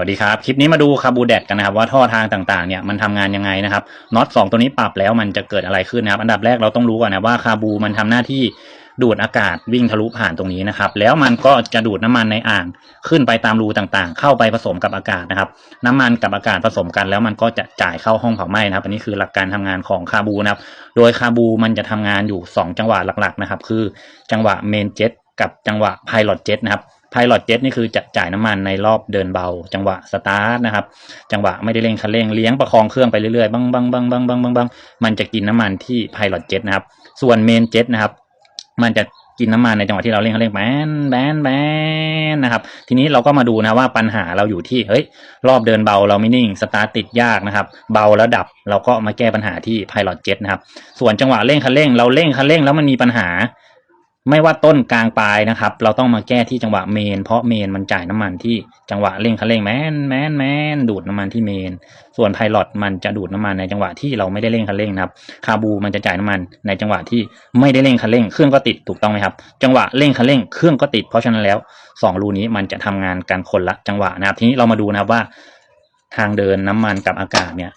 วัสดีครับ คลิปนี้มาดูคาบูเดตกันนะครับว่าท่อทางต่างๆเนี่ยมันทำงานยังไงนะครับน็อตสองตัวนี้ปรับแล้วมันจะเกิดอะไรขึ้นนะครับ อันดับแรกเราต้องรู้ก่อนนะว่าคาบูมันทำหน้าที่ดูดอากาศวิ่งทะลุผ่านตรงนี้นะครับ แล้วมันก็จะดูดน้ำมันในอ่างขึ้นไปตามรูต่างๆ เข้าไปผสมกับอากาศนะครับ น้ำมันกับอากาศผสมกัน แล้วมันก็จะจ่ายเข้าห้องเผาไหม้นะครับ อันนี้คือหลักการทำงานของคาบูนะครับ โดยคาบูมันจะทำงานอยู่ 2 จังหวะหลักๆนะครับ คือจังหวะเมนเจ็ตกับจังหวะไพลอตเจ็ตนะครับ ไพลอตเจ็ตนี่คือจะจ่ายน้ำมันในรอบเดินเบา จังหวะสตาร์ทนะครับ จังหวะไม่ได้เร่งคันเร่งเลี้ยงประคองเครื่องไปเรื่อยๆบังบังบังบังบังบังบังมันจะกินน้ำมันที่ไพลอตเจ็ตนะครับ ส่วนเมนเจ็ตนะครับ มันจะกินน้ำมันในจังหวะที่เราเร่งคันเร่งแบนแบนแบนนะครับ ทีนี้เราก็มาดูนะว่าปัญหาเราอยู่ที่เฮ้ยรอบเดินเบาเราไม่นิ่งสตาร์ทติดยากนะครับ เบาแล้วดับเราก็มาแก้ปัญหาที่ไพลอตเจ็ตนะครับ ส่วนจังหวะเร่งคันเร่งเราเร่งคันเร่งแล้วมันมีปัญหา ไม่ว่าต้นกลางปลายนะครับ เราต้องมาแก้ที่จังหวะเมน เพราะเมนมันจ่ายน้ำมันที่จังหวะเร่งคันเร่งแมนแมนแมนดูดน้ำมันที่เมน ส่วนไพลอตมันจะดูดน้ำมันในจังหวะที่เราไม่ได้เร่งคันเร่งนะครับคาบูมันจะจ่ายน้ำมันในจังหวะที่ไม่ได้เร่งคันเร่งเครื่องก็ติดถูกต้องไหมครับ จังหวะเร่งคันเร่งเครื่องก็ติด เพราะฉะนั้นแล้วสองรูนี้มันจะทำงานกันคนละจังหวะนะครับ ทีนี้เรามาดูนะครับว่า ทางเดินน้ำมันกับอากาศเนี่ย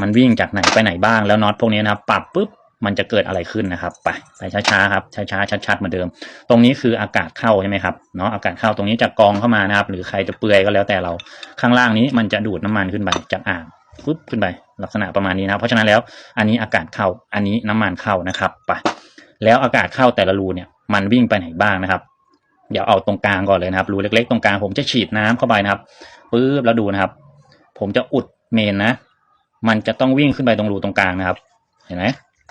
มันวิ่งจากไหนไปไหนบ้างแล้วน็อตพวกนี้นะครับปรับปุ๊บ มันจะเกิดอะไรขึ้นนะครับ ไปไปช้าๆครับช้าๆชัดๆเหมือนเดิม ตรงนี้คืออากาศเข้าใช่ไหมครับเนาะอากาศเข้าตรงนี้จะกองเข้ามานะครับ หรือใครจะเปื่อยก็แล้วแต่เราข้างล่างนี้มันจะดูดน้ำมันขึ้นไปจากอ่างปุ๊บขึ้นไปลักษณะประมาณนี้นะเพราะฉะนั้นแล้วอันนี้อากาศเข้าอันนี้น้ำมันเข้านะครับไปแล้วอากาศเข้าแต่ละรูเนี่ยมันวิ่งไปไหนบ้างนะครับ เดี๋ยวเอาตรงกลางก่อนเลยนะครับ รูเล็กๆตรงกลางผมจะฉีดน้ำเข้าไปนะครับปุ๊บแล้วดูนะครับ ผมจะอุดเมนนะ มันจะต้องวิ่งขึ้นไปตรงรูตรงกลางนะครับ เห็นไหม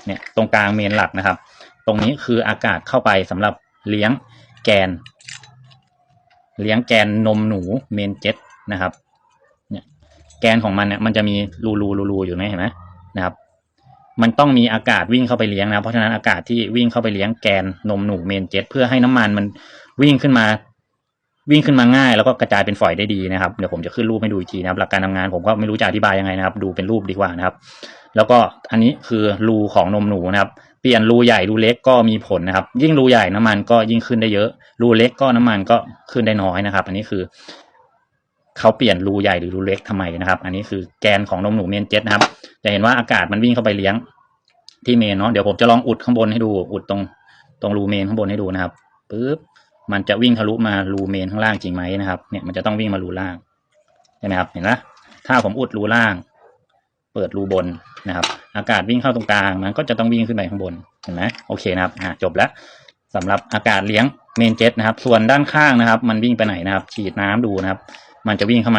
เนี่ยตรงกลางเมนหลักนะครับ ตรงนี้คืออากาศเข้าไปสำหรับเลี้ยงแกน เลี้ยงแกนนมหนูเมนเจ็ตนะครับเนี่ยแกนของมันเนี่ยมันจะมีรูรูรูรูอยู่ไหมเห็นไหมนะครับมันต้องมีอากาศวิ่งเข้าไปเลี้ยงนะเพราะฉะนั้นอากาศที่วิ่งเข้าไปเลี้ยงแกนนมหนูเมนเจ็ตเพื่อให้น้ำมันมันวิ่งขึ้นมา วิ่งขึ้นมาง่าย แล้วก็กระจายเป็นฝอยได้ดีนะครับเดี๋ยวผมจะขึ้นรูปให้ดูอีกทีนะครับ หลักการทำงานผมก็ไม่รู้จะอธิบายยังไงนะครับ ดูเป็นรูปดีกว่านะครับ แล้วก็อันนี้คือรูของนมหนูนะครับ เปลี่ยนรูใหญ่รูเล็กก็มีผลนะครับ ยิ่งรูใหญ่น้ำมันก็ยิ่งขึ้นได้เยอะ รูเล็กก็น้ำมันก็ขึ้นได้น้อยนะครับ อันนี้คือเขาเปลี่ยนรูใหญ่หรือรูเล็กทำไมนะครับ อันนี้คือแกนของนมหนูเมนเจ็ตนะครับ จะเห็นว่าอากาศมันวิ่งเข้าไปเลี้ยงที่เมนเนาะเดี๋ยวผมจะลองอุดข้างบนให้ดูอุดตรงตรงรูเมนข้างบนให้ดูนะครับปึ๊บมันจะวิ่งทะลุมารูเมนข้างล่างจริงไหมนะครับ เนี่ยมันจะต้องวิ่งมารูล่างใช่ไหมครับเห็นไหมถ้าผมอุดรูล่าง เปิดรูบนนะครับ อากาศวิ่งเข้าตรงกลางมันก็จะต้องวิ่งขึ้นไปข้างบนเห็นไหมโอเคนะครับอ่าจบแล้วสำหรับอากาศเลี้ยงเมนเจ็ตนะครับ ส่วนด้านข้างนะครับ มันวิ่งไปไหนนะครับ ฉีดน้ำดูนะครับ มันจะวิ่งเข้ามา